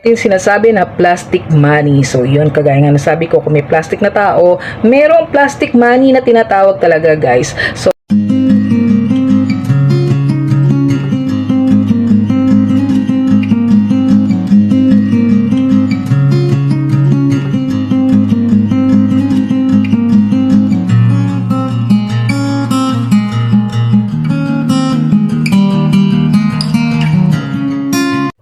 Ito yung sinasabi na plastic money. So, yun, kagaya nga nasabi ko, kung may plastic na tao, merong plastic money na tinatawag talaga, guys. So,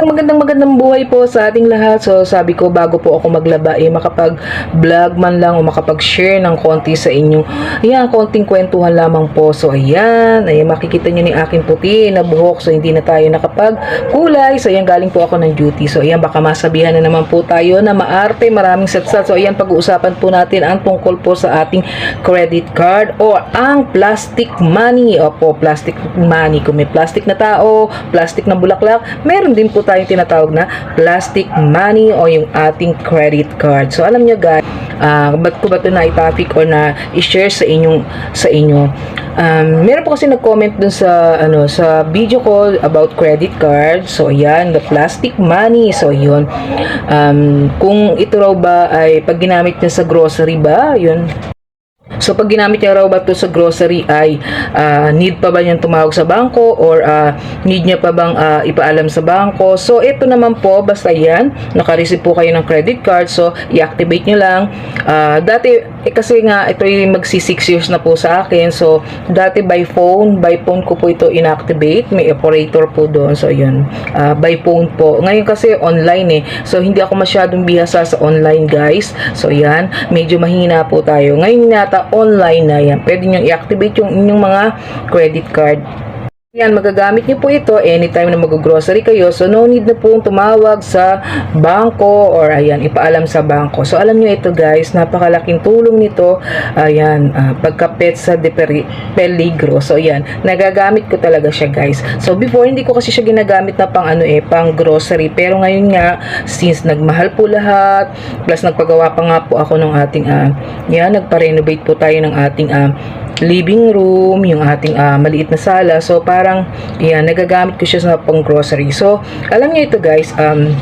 Isang magandang magandang buhay po sa ating lahat. So sabi ko bago po ako maglaba eh makapag-vlog man lang o makapag-share ng konti sa inyo. Ayan, konting kwentuhan lamang po. So ayan, ayan makikita niyo ni aking puti na buhok. So hindi na tayo nakapag-kulay. So ayan, galing po ako ng duty. So ayan, baka masabihan na naman po tayo na maarte, maraming satsat. So ayan, pag-uusapan po natin ang tungkol po sa ating credit card o ang plastic money. Opo, plastic money. Kung may plastic na tao, plastic na bulaklak, meron din po tayong tinatawag na plastic money o yung ating credit card. So alam nyo guys, ah ba't ko ba ito na topic or na i-share sa inyong sa inyo? Um, meron po kasi nag-comment dun sa ano sa video ko about credit card. So ayan, the plastic money. So yun. Um, kung ito raw ba ay pag ginamit niya sa grocery ba, yun. So pag ginamit niya raw ba ito sa grocery ay ah, need pa ba niyang tumawag sa bangko or ah, need niya pa bang ah, ipaalam sa bangko. So ito naman po basta yan, naka-receive po kayo ng credit card so i-activate niyo lang. Ah, dati eh, kasi nga ito yung magsi 6 years na po sa akin. So dati by phone, by phone ko po ito inactivate, may operator po doon. So yun, ah, by phone po. Ngayon kasi online eh. So hindi ako masyadong bihasa sa online guys. So yan, medyo mahina po tayo. Ngayon yata online na yan. Pwede nyo i-activate yung inyong mga credit card. Yan, magagamit niyo po ito anytime na mag-grocery kayo. So, no need na pong tumawag sa bangko or ayan, ipaalam sa bangko. So, alam niyo ito guys, napakalaking tulong nito. Ayan, uh, pagkapet sa peligro. So, ayan, nagagamit ko talaga siya guys. So, before, hindi ko kasi siya ginagamit na pang ano eh, pang grocery. Pero ngayon nga, since nagmahal po lahat, plus nagpagawa pa nga po ako ng ating, uh, yan, nagpa-renovate po tayo ng ating uh, living room, yung ating ah, maliit na sala. So, parang, yan, nagagamit ko siya sa pang grocery. So, alam niyo ito guys, um,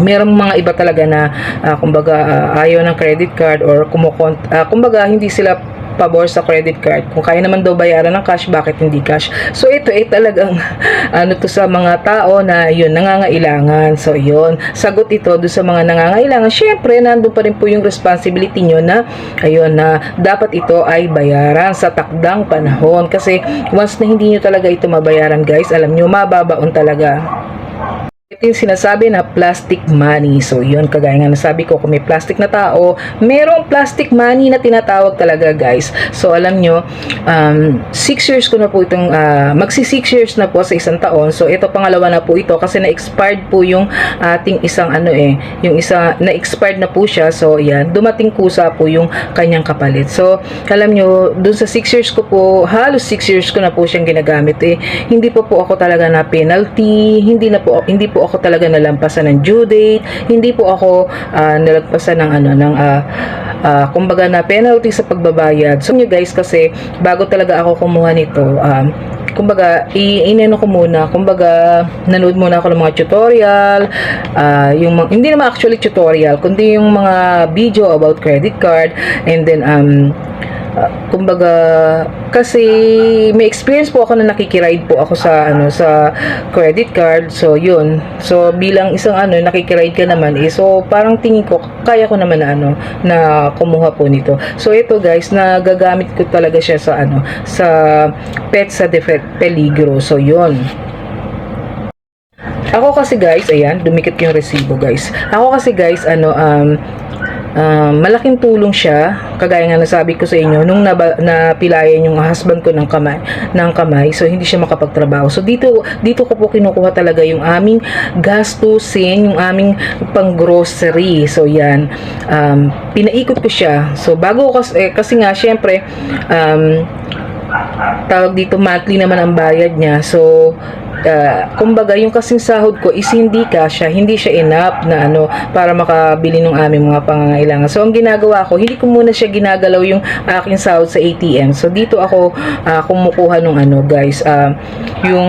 merong mga iba talaga na ah, kumbaga ah, ayaw ng credit card or kumukont ah, kumbaga hindi sila pabor sa credit card. Kung kaya naman daw bayaran ng cash, bakit hindi cash? So ito ay talagang ano to sa mga tao na yun nangangailangan. So yun, sagot ito do sa mga nangangailangan. Syempre, nandun pa rin po yung responsibility nyo na ayun na dapat ito ay bayaran sa takdang panahon kasi once na hindi nyo talaga ito mabayaran guys, alam nyo mababaon talaga. Yung sinasabi na plastic money. So, yun, kagaya nga nasabi ko, kung may plastic na tao, merong plastic money na tinatawag talaga, guys. So, alam nyo, um, 6 years ko na po itong, ah, magsi 6 years na po sa isang taon. So, ito pangalawa na po ito kasi na-expired po yung ating isang ano eh, yung isa, na-expired na po siya. So, yan, dumating kusa po yung kanyang kapalit. So, alam nyo, dun sa 6 years ko po, halos 6 years ko na po siyang ginagamit eh. Hindi po po ako talaga na penalty, hindi na po, hindi po ako talaga nalampasan ng due date, hindi po ako ah, nalagpasan ng ano ng ah, ah, kumbaga na penalty sa pagbabayad. So nyo guys kasi bago talaga ako kumuha nito, um, kumbaga i ineno ko muna, kumbaga nanood muna ako ng mga tutorial, ah, yung mga, hindi naman actually tutorial, kundi yung mga video about credit card and then um Uh, kumbaga kasi may experience po ako na nakikiride po ako sa ano sa credit card. So yun. So bilang isang ano nakikiride ka naman eh. So parang tingin ko kaya ko naman na ano na kumuha po nito. So ito guys nagagamit ko talaga siya sa ano sa pet sa defect peligro. So yun. Ako kasi guys, ayan, dumikit yung resibo guys. Ako kasi guys, ano, um, um, malaking tulong siya, kagaya nga nasabi ko sa inyo, nung naba, napilayan yung husband ko ng kamay, ng kamay, so hindi siya makapagtrabaho. So dito, dito ko po kinukuha talaga yung aming gastusin, yung aming pang grocery. So yan, um, pinaikot ko siya. So bago kasi, eh, kasi nga, syempre, um, tawag dito monthly naman ang bayad niya. So, ah, kumbaga yung kasing sahod ko is hindi kasya, hindi siya enough na ano para makabili ng aming mga pangangailangan. So ang ginagawa ko, hindi ko muna siya ginagalaw yung aking sahod sa ATM. So dito ako ah, kumukuha ng ano guys, ah, yung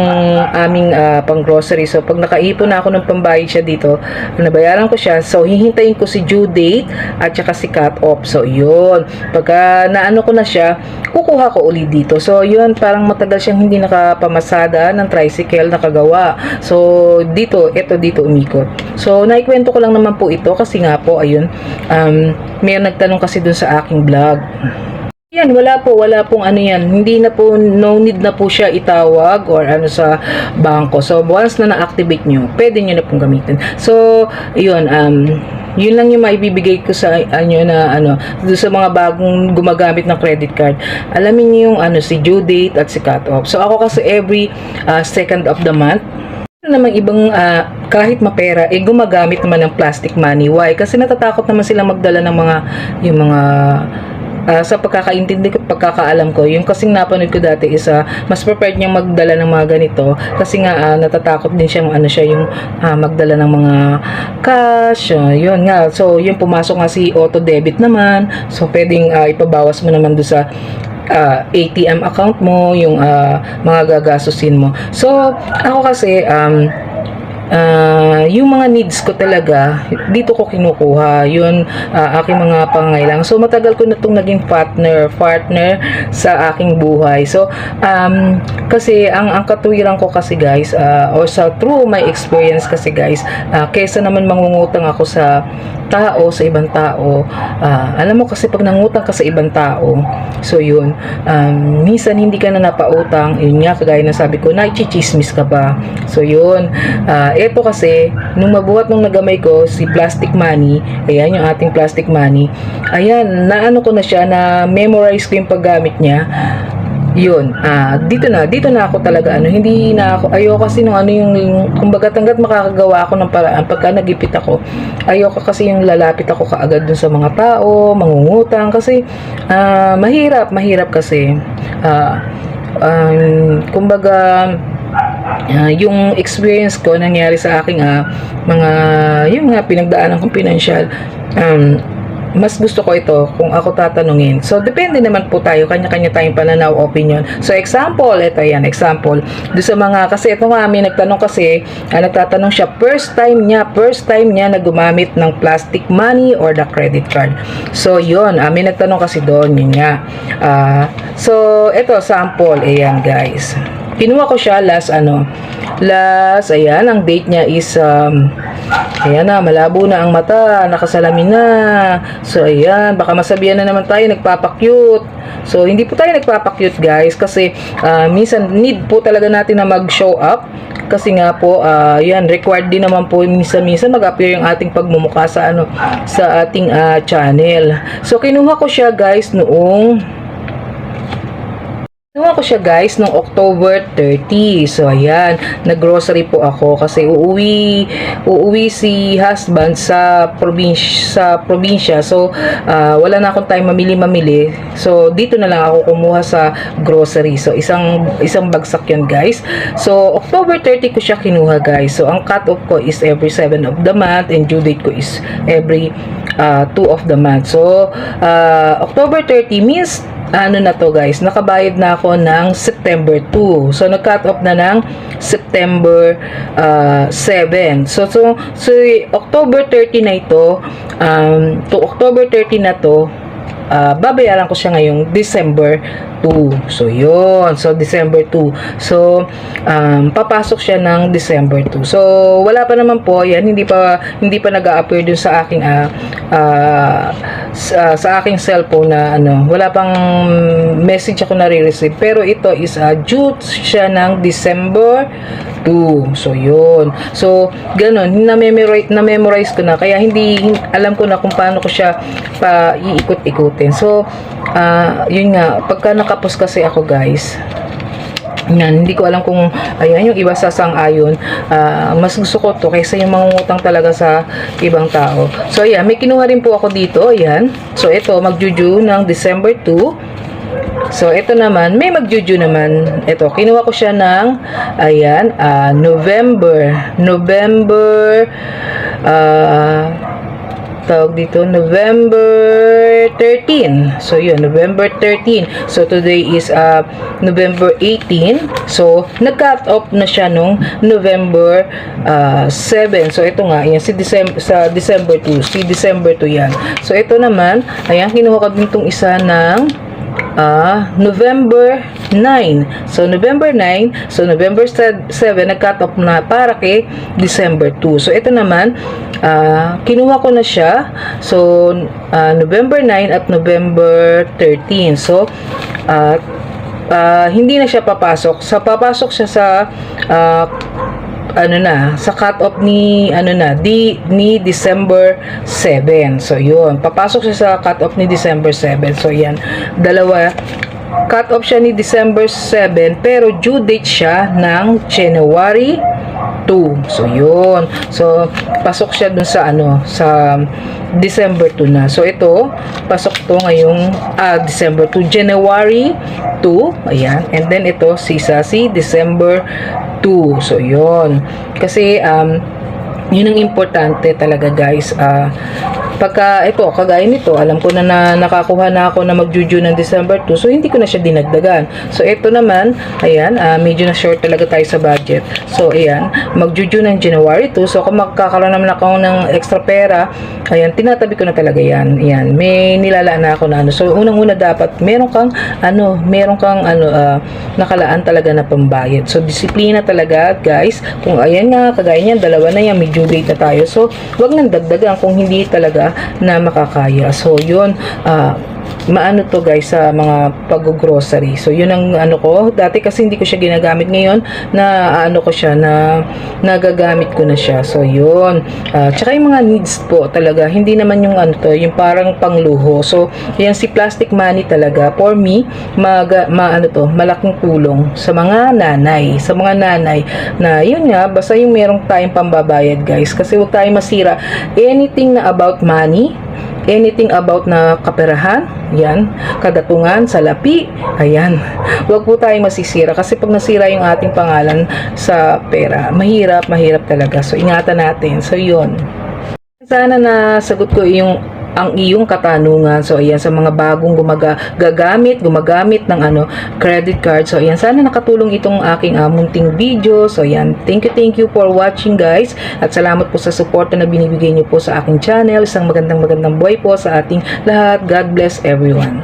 aming ah, pang grocery. So pag nakaipon na ako ng pambayad siya dito, nabayaran ko siya. So hihintayin ko si due date at saka si cut off. So yun, pagka naano ko na siya, kukuha ko ulit dito. So yun, parang matagal siyang hindi nakapamasada ng tricycle nakagawa. So dito, ito dito umikot. So naikwento ko lang naman po ito kasi nga po, ayun, um, may nagtanong kasi dun sa aking vlog. Yan, wala po, wala pong ano yan. Hindi na po, no need na po siya itawag or ano sa bangko. So, once na na-activate nyo, pwede nyo na pong gamitin. So, yun, um, yun lang yung maibibigay ko sa inyo na ano, sa mga bagong gumagamit ng credit card. Alamin niyo yung ano, si due date at si cut off. So, ako kasi every uh, second of the month, ano namang ibang ah, kahit mapera eh gumagamit naman ng plastic money why kasi natatakot naman sila magdala ng mga yung mga ah, sa pagkakaintindi ko pagkakaalam ko yung kasing napanood ko dati is ah, mas prepared niyang magdala ng mga ganito kasi nga ah, natatakot din siyang ano siya yung ah, magdala ng mga cash ah, yun nga so yung pumasok nga si auto debit naman so pwedeng ah, ipabawas mo naman do sa ah, ATM account mo, yung ah, mga gagastusin mo. So, ako kasi, um, ah, yung mga needs ko talaga, dito ko kinukuha. Yun, ah, aking mga pangangailangan. So, matagal ko na itong naging partner, partner sa aking buhay. So, um, kasi, ang, ang katuwiran ko kasi guys, ah, or sa through my experience kasi guys, ah, kesa naman mangungutang ako sa tao, sa ibang tao, ah, alam mo kasi pag nangutang ka sa ibang tao, so yun, um, minsan hindi ka na napautang, yun nga, kagaya na sabi ko, na-chichismis ka pa. So yun, ah, eto kasi, nung mabuhat nung nagamay ko, si plastic money, ayan yung ating plastic money, ayan, naano ko na siya, na memorize ko yung paggamit niya, yun, ah, dito na, dito na ako talaga, ano, hindi na ako, ayoko kasi nung ano yung, kumbaga tanggat makakagawa ako ng paraan, pagka nagipit ako, ayoko kasi yung lalapit ako kaagad dun sa mga tao, mangungutang, kasi, ah, mahirap, mahirap kasi, ah, um, kumbaga, ah, yung experience ko nangyari sa aking ah, mga, yung nga, pinagdaanan kong financial, um, mas gusto ko ito kung ako tatanungin. So, depende naman po tayo, kanya-kanya tayong pananaw, opinion. So, example, ito yan, example. Doon sa mga, kasi ito nga, may nagtanong kasi, ah, nagtatanong siya, first time niya, first time niya na gumamit ng plastic money or the credit card. So, yun, ah, may nagtanong kasi doon, yun nga. Ah, so, ito, sample, ayan guys. Kinuha ko siya last, ano, last, ayan, ang date niya is, um, ayan na, malabo na ang mata, nakasalamin na. So, ayan, baka masabihan na naman tayo, nagpapakyut. So, hindi po tayo nagpapakyut, guys, kasi, ah, minsan, need po talaga natin na mag-show up. Kasi nga po, ah, yan, required din naman po minsan-minsan mag-appear yung ating pagmumukha sa, ano, sa ating ah, channel. So, kinuha ko siya, guys, noong Kinuha ko siya guys noong October 30. So ayan, naggrocery po ako kasi uuwi uuwi si husband sa probinsya sa probinsya. So ah, wala na akong time mamili-mamili. So dito na lang ako kumuha sa grocery. So isang isang bagsak 'yon guys. So October 30 ko siya kinuha guys. So ang cut off ko is every 7 of the month and due date ko is every 2 of the month. So ah, October 30 means ano na to guys, nakabayad na ako ng September 2. So nag-cut off na ng September uh, 7. So so so October 30 na ito, um to October 30 na to, uh, babayaran ko siya ngayong December 2. So, yun. So, December 2. So, um, papasok siya ng December 2. So, wala pa naman po. Yan, hindi pa, hindi pa nag-a-appear dun sa aking, uh, uh, sa, sa aking cellphone na, ano, wala pang message ako na-receive. Pero ito is, uh, due siya ng December 2. So, yun. So, ganun. Na-memorize, na-memorize ko na. Kaya, hindi, hin- alam ko na kung paano ko siya pa iikot-ikutin. So, ah yun nga. Pagka nakapos kasi ako, guys, yan, hindi ko alam kung ayan yung iba sa sang-ayon. Ah, mas gusto ko to kaysa yung mangungutang talaga sa ibang tao. So ayan, may kinuha rin po ako dito. Ayan. So ito, magjuju ng December 2. So, ito naman, may magjuju naman. Ito, kinuha ko siya ng, ayan, ah, November. November, ah, tawag dito, November 13. So, yun, November 13. So, today is uh, November 18. So, nag-cut off na siya nung November uh, 7. So, ito nga, yan, si December, sa December 2. Si December 2 yan. So, ito naman, ayan, kinuha ko din itong isa ng Ah, November 9. So, November 9. So, November 7, nag-cut off na para kay December 2. So, ito naman, ah, kinuha ko na siya. So, ah, November 9 at November 13. So, ah, ah, hindi na siya papasok. Sa papasok siya sa ah, ano na, sa cut-off ni, ano na, di, ni December 7. So, yun. Papasok siya sa cut-off ni December 7. So, yan. Dalawa. Cut-off siya ni December 7, pero due date siya ng January 2. So, yun. So, pasok siya dun sa, ano, sa December 2 na. So, ito, pasok to ngayong, ah, December 2, January 2. Ayan. And then, ito, si Sasi, December 2. So, yun. Kasi, um, yun ang importante talaga, guys. Ah, pagka ito, kagaya nito, alam ko na, na nakakuha na ako na magjuju ng December 2, so hindi ko na siya dinagdagan. So ito naman, ayan, ah, medyo na short talaga tayo sa budget. So ayan, magjuju ng January 2, so kung magkakaroon naman ako ng extra pera, ayan, tinatabi ko na talaga yan. Ayan, may nilalaan na ako na ano. So unang-una dapat, meron kang, ano, meron kang, ano, ah, nakalaan talaga na pambayad. So disiplina talaga, guys. Kung ayan nga, kagaya niyan, dalawa na yan, may due date na tayo. So, wag nang dagdagan kung hindi talaga na makakaya. So, yun, ah, maano to guys sa mga pag-grocery. So, yun ang ano ko. Dati kasi hindi ko siya ginagamit ngayon na ano ko siya na nagagamit ko na siya. So, yun. Ah, tsaka yung mga needs po talaga. Hindi naman yung ano to, yung parang pangluho. So, yan si plastic money talaga for me, mag, ma, ano to, malaking tulong sa mga nanay. Sa mga nanay na yun nga, basta yung merong tayong pambabayad guys. Kasi huwag tayong masira anything na about money anything about na kaperahan, yan, kadatungan, salapi, ayan. Huwag po tayong masisira kasi pag nasira yung ating pangalan sa pera, mahirap, mahirap talaga. So, ingatan natin. So, yun. Sana na sagot ko yung ang iyong katanungan. So, ayan, sa mga bagong gumaga, gagamit, gumagamit ng ano, credit card. So, ayan, sana nakatulong itong aking uh, munting video. So, ayan, thank you, thank you for watching, guys. At salamat po sa support na binibigay niyo po sa aking channel. Isang magandang magandang buhay po sa ating lahat. God bless everyone.